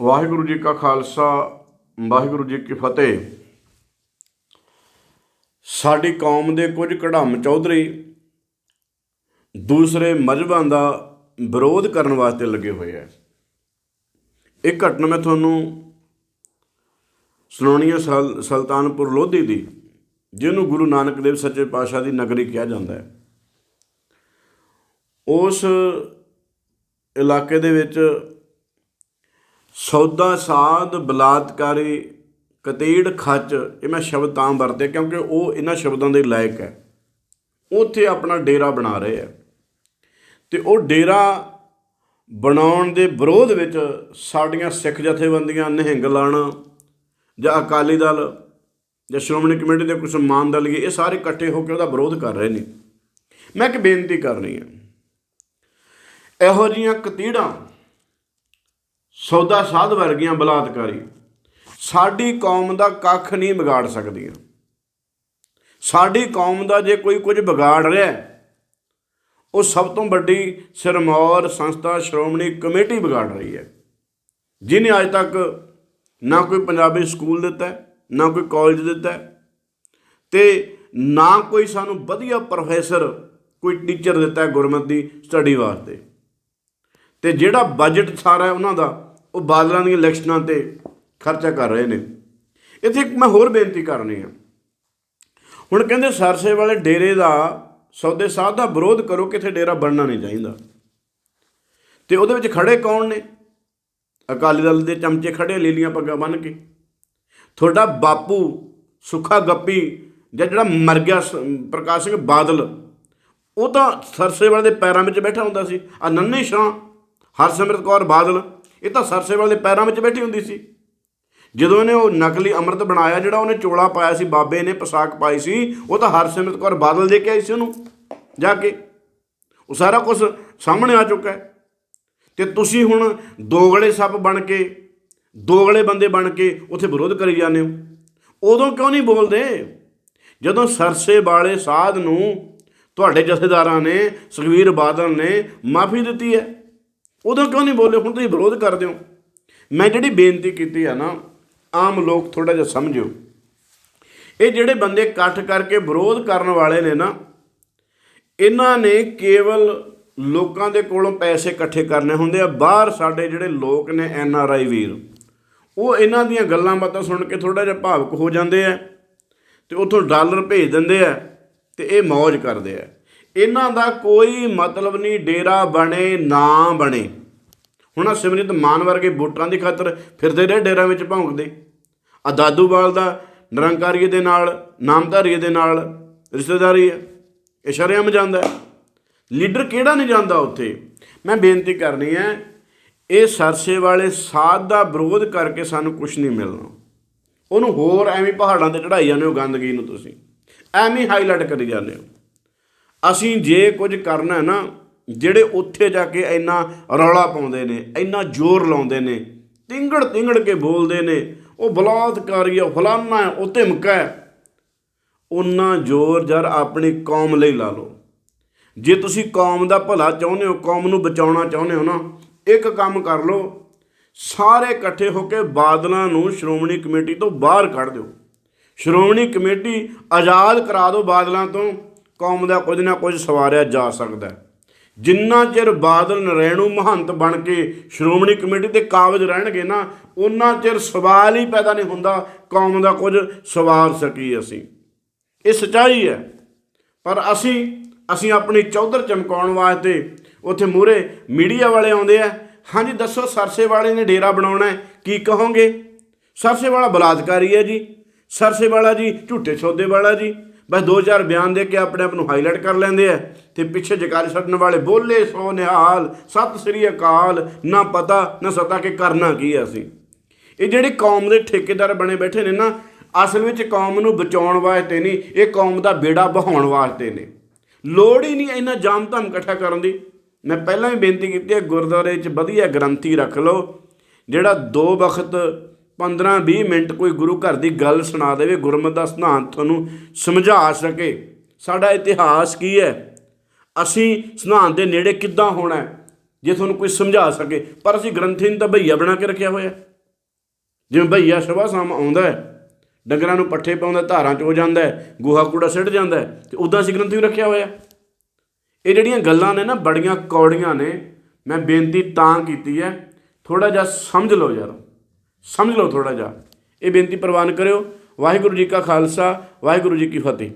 ਵਾਹਿਗੁਰੂ ਜੀ ਕਾ ਖਾਲਸਾ, ਵਾਹਿਗੁਰੂ ਜੀ ਕੀ ਫਤਿਹ। ਸਾਡੀ ਕੌਮ ਦੇ ਕੁਝ ਕਢਮ ਚੌਧਰੀ ਦੂਸਰੇ ਮਜ਼ਹਬਾਂ ਦਾ ਵਿਰੋਧ ਕਰਨ ਵਾਸਤੇ ਲੱਗੇ ਹੋਏ ਆ। ਇਹ ਘਟਨਾ ਮੈਂ ਤੁਹਾਨੂੰ ਸੁਣਾਉਣੀ ਹੈ ਸਲ- ਸੁਲਤਾਨਪੁਰ ਲੋਧੀ ਦੀ, ਜਿਹਨੂੰ ਗੁਰੂ ਨਾਨਕ ਦੇਵ ਸੱਚੇ ਪਾਤਸ਼ਾਹ ਦੀ ਨਗਰੀ ਕਿਹਾ ਜਾਂਦਾ ਹੈ। ਉਸ ਇਲਾਕੇ ਦੇ ਵਿੱਚ ਸੌਦਾ ਸਾਧ ਬਲਾਤਕਾਰੀ ਕਤੀੜ ਖੱਚ, ਇਹ ਮੈਂ ਸ਼ਬਦ ਤਾਂ ਵਰਤਿਆ ਕਿਉਂਕਿ ਉਹ ਇਹਨਾਂ ਸ਼ਬਦਾਂ ਦੇ ਲਾਇਕ ਹੈ। ਉੱਥੇ ਆਪਣਾ ਡੇਰਾ ਬਣਾ ਰਹੇ ਆ ਤੇ ਉਹ ਡੇਰਾ ਬਣਾਉਣ ਦੇ ਵਿਰੋਧ ਵਿੱਚ ਸਾਡੀਆਂ ਸਿੱਖ ਜਥੇਬੰਦੀਆਂ, ਨਿਹੰਗ ਲਾਣਾ ਜਾਂ ਅਕਾਲੀ ਦਲ ਜਾਂ ਸ਼੍ਰੋਮਣੀ ਕਮੇਟੀ ਦੇ ਕੁਝ ਸਨਮਾਨ ਦਲ ਇਹ ਸਾਰੇ ਇਕੱਠੇ ਹੋ ਕੇ ਉਹਦਾ ਵਿਰੋਧ ਕਰ ਰਹੇ ਨੇ। ਮੈਂ ਇੱਕ ਬੇਨਤੀ ਕਰਨੀ ਹੈ। ਇਹੋ ਜੀਆਂ ਕਤੀੜਾਂ ਸੌਦਾ ਸਾਧ ਵਰਗੀਆਂ ਬਲਾਤਕਾਰੀ। ਸਾਡੀ ਕੌਮ ਦਾ ਕੱਖ ਨਹੀਂ ਵਿਗਾੜ ਸਕਦੀਆਂ। ਸਾਡੀ ਕੌਮ ਦਾ ਜੇ ਕੋਈ ਕੁਝ ਵਿਗਾੜ ਰਿਹਾ ਉਹ ਸਭ ਤੋਂ ਵੱਡੀ ਸਿਰਮੌਰ ਸੰਸਥਾ ਸ਼੍ਰੋਮਣੀ ਕਮੇਟੀ ਵਿਗਾੜ ਰਹੀ ਹੈ। ਜਿਹਨੇ ਅੱਜ ਤੱਕ ਨਾ ਕੋਈ ਪੰਜਾਬੀ ਸਕੂਲ ਦਿੱਤਾ ਨਾ ਕੋਈ ਕਾਲਜ ਦਿੱਤਾ ਹੈ, ਤੇ ਨਾ ਕੋਈ ਸਾਨੂੰ ਵਧੀਆ ਪ੍ਰੋਫੈਸਰ ਕੋਈ ਟੀਚਰ ਦਿੱਤਾ ਗੁਰਮਤ ਦੀ ਸਟੱਡੀ ਵਾਸਤੇ। ਤੇ ਜਿਹੜਾ ਬਜਟ ਸਾਰਾ ਉਹਨਾਂ ਦਾ, ਉਹ ਬਾਦਲਾਂ ਦੀਆਂ ਇਲੈਕਸ਼ਨਾਂ ਤੇ ਖਰਚਾ ਕਰ ਰਹੇ ਨੇ। ਇੱਥੇ ਇੱਕ ਮੈਂ ਹੋਰ ਬੇਨਤੀ ਕਰਨੀ ਆ। ਹੁਣ ਕਹਿੰਦੇ ਸਰਸੇ ਵਾਲੇ ਡੇਰੇ ਦਾ, ਸੌਦੇ ਸਾਧ ਦਾ ਵਿਰੋਧ ਕਰੋ ਕਿਥੇ ਡੇਰਾ ਬਣਨਾ ਨਹੀਂ ਚਾਹੀਦਾ। ਤੇ ਉਹਦੇ ਵਿੱਚ ਖੜੇ ਕੌਣ ਨੇ? ਅਕਾਲੀ ਦਲ ਦੇ ਚਮਚੇ ਖੜੇ ਲੀਲੀਆਂ ਪੱਗਾਂ ਬੰਨ ਕੇ। ਤੁਹਾਡਾ ਬਾਪੂ ਸੁੱਖਾ ਗੱਪੀ ਜਾਂ ਜਿਹੜਾ ਮਰ ਗਿਆ ਸ- ਪ੍ਰਕਾਸ਼ ਸਿੰਘ ਬਾਦਲ, ਉਹ ਤਾਂ ਸਰਸੇ ਵਾਲੇ ਦੇ ਪੈਰਾਂ ਵਿੱਚ ਬੈਠਾ ਹੁੰਦਾ ਸੀ। ਆ ਨੰਨੇ ਸ਼ਾਹ ਹਰਸਿਮਰਤ ਕੌਰ ਬਾਦਲ, ਇਹ ਤਾਂ ਸਰਸੇ ਵਾਲੇ ਦੇ ਪੈਰਾਂ ਵਿੱਚ ਬੈਠੀ ਹੁੰਦੀ ਸੀ। ਜਦੋਂ ਇਹਨੇ ਉਹ ਨਕਲੀ ਅੰਮ੍ਰਿਤ ਬਣਾਇਆ, ਜਿਹੜਾ ਉਹਨੇ ਚੋਲਾ ਪਾਇਆ ਸੀ, ਬਾਬੇ ਨੇ ਪੋਸ਼ਾਕ ਪਾਈ ਸੀ, ਉਹ ਤਾਂ ਹਰਸਿਮਰਤ ਕੌਰ ਬਾਦਲ ਦੇ ਕੇ ਆਈ ਸੀ ਉਹਨੂੰ, ਜਾ ਕੇ। ਉਹ ਸਾਰਾ ਕੁਝ ਸਾਹਮਣੇ ਆ ਚੁੱਕਾ ਹੈ। ਤੇ ਤੁਸੀਂ ਹੁਣ ਦੋਗਲੇ ਸੱਪ ਬਣ ਕੇ ਦੋਗਲੇ ਬੰਦੇ ਬਣ ਕੇ ਉੱਥੇ ਵਿਰੋਧ ਕਰੀ ਜਾਂਦੇ ਹੋ। ਉਦੋਂ ਕਿਉਂ ਨਹੀਂ ਬੋਲਦੇ? ਜਦੋਂ ਸਰਸੇ ਵਾਲੇ ਸਾਧ ਨੂੰ ਤੁਹਾਡੇ ਜਥੇਦਾਰਾਂ ਨੇ, ਸੁਖਵੀਰ ਬਾਦਲ ਨੇ ਮਾਫੀ ਦਿੱਤੀ ਹੈ ਉਦੋਂ ਕਿਉਂ ਨਹੀਂ ਬੋਲੇ? ਹੁਣ ਤੁਸੀਂ ਵਿਰੋਧ ਕਰਦੇ ਹੋ। ਮੈਂ ਜਿਹੜੀ ਬੇਨਤੀ ਕੀਤੀ ਆ ਨਾ, ਆਮ ਲੋਕ ਥੋੜਾ ਜਿਹਾ ਸਮਝਿਓ। ਇਹ ਜਿਹੜੇ ਬੰਦੇ ਇਕੱਠ ਕਰਕੇ ਵਿਰੋਧ ਕਰਨ ਵਾਲੇ ਨੇ ਨਾ, ਇਹਨਾਂ ਨੇ ਕੇਵਲ ਲੋਕਾਂ ਦੇ ਕੋਲੋਂ ਪੈਸੇ ਇਕੱਠੇ ਕਰਨੇ ਹੁੰਦੇ ਆ। ਬਾਹਰ ਸਾਡੇ ਜਿਹੜੇ ਲੋਕ ਨੇ, ਐਨ ਆਰ ਆਈ ਵੀਰ, ਉਹ ਇਹਨਾਂ ਦੀਆਂ ਗੱਲਾਂ ਬਾਤਾਂ ਸੁਣ ਕੇ ਥੋੜਾ ਜਿਹਾ ਭਾਵੁਕ ਹੋ ਜਾਂਦੇ ਆ ਤੇ ਉਥੋਂ ਡਾਲਰ ਭੇਜ ਦਿੰਦੇ ਆ ਤੇ ਇਹ ਮौज ਕਰਦੇ ਆ। ਇਹਨਾਂ ਦਾ ਕੋਈ ਮਤਲਬ ਨਹੀਂ, ਡੇਰਾ ਬਣੇ, ਨਾ ਬਣੇ। ਹੁਣ ਆਹ ਸਿਮਰਜੀਤ ਮਾਨ ਵਰਗੇ ਵੋਟਾਂ ਦੀ ਖਾਤਰ ਫਿਰਦੇ ਰਹੇ ਡੇਰਾਂ ਵਿੱਚ ਭੌਂਕਦੇ। ਆ ਦਾਦੂਵਾਲ ਦਾ ਨਿਰੰਕਾਰੀਏ ਦੇ ਨਾਲ, ਨਾਮਧਾਰੀਏ ਦੇ ਨਾਲ ਰਿਸ਼ਤੇਦਾਰੀ ਹੈ। ਇਹ ਸ਼ਰੇਆਮ ਜਾਂਦਾ ਲੀਡਰ ਕਿਹੜਾ ਨਹੀਂ ਜਾਂਦਾ ਉੱਥੇ? ਮੈਂ ਬੇਨਤੀ ਕਰਨੀ ਹੈ, ਇਹ ਸਰਸੇ ਵਾਲੇ ਸਾਧ ਦਾ ਵਿਰੋਧ ਕਰਕੇ ਸਾਨੂੰ ਕੁਝ ਨਹੀਂ ਮਿਲਣਾ। ਉਹਨੂੰ ਹੋਰ ਐਵੇਂ ਪਹਾੜਾਂ ਤੇ ਚੜਾਈ ਜਾਂਦੇ ਹੋ ਗੰਦਗੀ ਨੂੰ ਤੁਸੀਂ। ਐਵੇਂ ਹਾਈਲਾਈਟ ਕਰੀ ਜਾਂਦੇ ਹੋ। ਅਸੀਂ ਜੇ ਕੁਝ ਕਰਨਾ ਨਾ, ਜਿਹੜੇ ਉੱਥੇ ਜਾ ਕੇ ਇੰਨਾ ਰੌਲਾ ਪਾਉਂਦੇ ਨੇ, ਇੰਨਾ ਜ਼ੋਰ ਲਾਉਂਦੇ ਨੇ ਤਿੰਗੜ ਤਿੰਗੜ ਕੇ ਬੋਲਦੇ ਨੇ, ਉਹ ਬਲਾਤਕਾਰੀ ਆ ਫਲਾਨਾ ਹੈ, ਉਹ ਧਮਕਾ ਹੈ, ਉਹਨਾਂ ਜ਼ੋਰ ਜਰ ਆਪਣੀ ਕੌਮ ਲਈ ਲਾ ਲਓ। ਜੇ ਤੁਸੀਂ ਕੌਮ ਦਾ ਭਲਾ ਚਾਹੁੰਦੇ ਹੋ, ਕੌਮ ਨੂੰ ਬਚਾਉਣਾ ਚਾਹੁੰਦੇ ਹੋ ਨਾ, ਇੱਕ ਕੰਮ ਕਰ ਲਓ, ਸਾਰੇ ਇਕੱਠੇ ਹੋ ਕੇ ਬਾਦਲਾਂ ਨੂੰ ਸ਼੍ਰੋਮਣੀ ਕਮੇਟੀ ਤੋਂ ਬਾਹਰ ਕੱਢ ਦਿਓ। ਸ਼੍ਰੋਮਣੀ ਕਮੇਟੀ ਆਜ਼ਾਦ ਕਰਾ ਦਿਓ ਬਾਦਲਾਂ ਤੋਂ। ਕੌਮ ਦਾ ਕੁਝ ਨਾ ਕੁਝ ਸਵਾਰਿਆ ਜਾ ਸਕਦਾ ਹੈ। ਜਿੰਨਾ ਚਿਰ ਬਾਦਲ ਨਰੈਣੂ ਮਹੰਤ ਬਣ ਕੇ ਸ਼੍ਰੋਮਣੀ ਕਮੇਟੀ ਦੇ ਕਾਬਜ ਰਹਿਣਗੇ ਨਾ ਉਹਨਾਂ ਚਿਰ ਸਵਾਲ ਹੀ ਪੈਦਾ ਨਹੀਂ ਹੁੰਦਾ ਕੌਮ ਦਾ ਕੁਝ ਸਵਾਰ ਸਕੀ ਅਸੀਂ। ਇਹ ਸਚਾਈ ਹੈ। ਪਰ ਅਸੀਂ ਅਸੀਂ ਆਪਣੀ ਚੌਧਰ ਚਮਕਾਉਣ ਵਾਸਤੇ ਉੱਥੇ ਮੂਰੇ ਮੀਡੀਆ ਵਾਲੇ ਆਉਂਦੇ ਆ। ਹਾਂਜੀ, ਦੱਸੋ ਸਰਸੇ ਵਾਲੇ ਨੇ ਡੇਰਾ ਬਣਾਉਣਾ ਹੈ, ਕੀ ਕਹੋਗੇ? ਸਰਸੇ ਵਾਲਾ ਬਲਾਤਕਾਰੀ ਹੈ ਜੀ। ਸਰਸੇ ਵਾਲਾ ਜੀ ਝੂਠੇ ਸੌਦੇ ਵਾਲਾ ਜੀ। ਬਸ ਦੋ ਚਾਰ ਬਿਆਨ ਦੇ ਕੇ ਆਪਣੇ ਆਪ ਨੂੰ ਹਾਈਲਾਈਟ ਕਰ ਲੈਂਦੇ ਆ ਤੇ ਪਿੱਛੇ ਜਕਾਰੇ ਛੱਡਣ ਵਾਲੇ ਬੋਲੇ ਸੋ ਨਿਹਾਲ, ਸਤਿ ਸ੍ਰੀ ਅਕਾਲ, ਨਾ ਪਤਾ, ਨਾ ਸਤਾ ਕਿ ਕਰਨਾ ਕੀ ਹੈ ਅਸੀਂ। ਇਹ ਜਿਹੜੇ ਕੌਮ ਦੇ ਠੇਕੇਦਾਰ ਬਣੇ ਬੈਠੇ ਨੇ ਨਾ, ਅਸਲ ਵਿੱਚ ਕੌਮ ਨੂੰ ਬਚਾਉਣ ਵਾਸਤੇ ਨਹੀਂ, ਇਹ ਕੌਮ ਦਾ ਬੇੜਾ ਬਹਾਉਣ ਵਾਸਤੇ ਨੇ। ਲੋੜ ਹੀ ਨਹੀਂ ਇੰਨਾ ਜਾਮ ਧਮ ਇਕੱਠਾ ਕਰਨ ਦੀ। ਮੈਂ ਪਹਿਲਾਂ ਵੀ ਬੇਨਤੀ ਕੀਤੀ ਹੈ, ਗੁਰਦੁਆਰੇ 'ਚ ਵਧੀਆ ਗ੍ਰੰਥੀ ਰੱਖ ਲਓ, ਜਿਹੜਾ ਦੋ ਵਕਤ 15-20 ਮਿੰਟ ਕੋਈ ਗੁਰੂ ਘਰ ਦੀ ਗੱਲ ਸੁਣਾ ਦੇਵੇ, ਗੁਰਮਤਿ ਦਾ ਸਿਧਾਂਤ ਤੁਹਾਨੂੰ ਸਮਝਾ ਸਕੇ। ਸਾਡਾ ਇਤਿਹਾਸ ਕੀ ਹੈ? ਅਸੀਂ ਸਿਧਾਂਤ ਦੇ ਨੇੜੇ ਕਿੱਦਾਂ ਹੋਣਾ ਹੈ? ਜੇ ਤੁਹਾਨੂੰ ਕੋਈ ਸਮਝਾ ਸਕੇ। ਪਰ ਅਸੀਂ ਗ੍ਰੰਥੀ ਨੂੰ ਤਾਂ ਭਈਆ ਬਣਾ ਕੇ ਰੱਖਿਆ ਹੋਇਆ ਜਿਵੇਂ ਭਈਆ ਸਵੇਰ ਸ਼ਾਮ ਆਉਂਦਾ ਹੈ, ਡੰਗਰਾਂ ਨੂੰ ਪੱਠੇ ਪਾਉਂਦਾ, ਧਾਰਾਂ 'ਚ ਹੋ ਜਾਂਦਾ ਹੈ, ਗੋਹਾ ਕੂੜਾ ਸਿੱਟ ਜਾਂਦਾ ਹੈ, ਤੇ ਉਦਾਂ ਅਸੀਂ ਗ੍ਰੰਥੀ ਨੂੰ ਰੱਖਿਆ ਹੋਇਆ ਇਹ ਜਿਹੜੀਆਂ ਗੱਲਾਂ ਨੇ ਨਾ, ਬੜੀਆਂ ਕੌੜੀਆਂ ਨੇ, ਮੈਂ ਬੇਨਤੀ ਤਾਂ ਕੀਤੀ ਹੈ ਥੋੜਾ ਜਿਹਾ ਸਮਝ ਲਓ ਯਾਰ। ਸਮਝ ਲਓ ਥੋੜਾ ਜਿਹਾ। ਇਹ ਬੇਨਤੀ ਪ੍ਰਵਾਨ ਕਰਿਓ। ਵਾਹਿਗੁਰੂ ਜੀ ਕਾ ਖਾਲਸਾ, ਵਾਹਿਗੁਰੂ ਜੀ ਕੀ ਫਤਿਹ।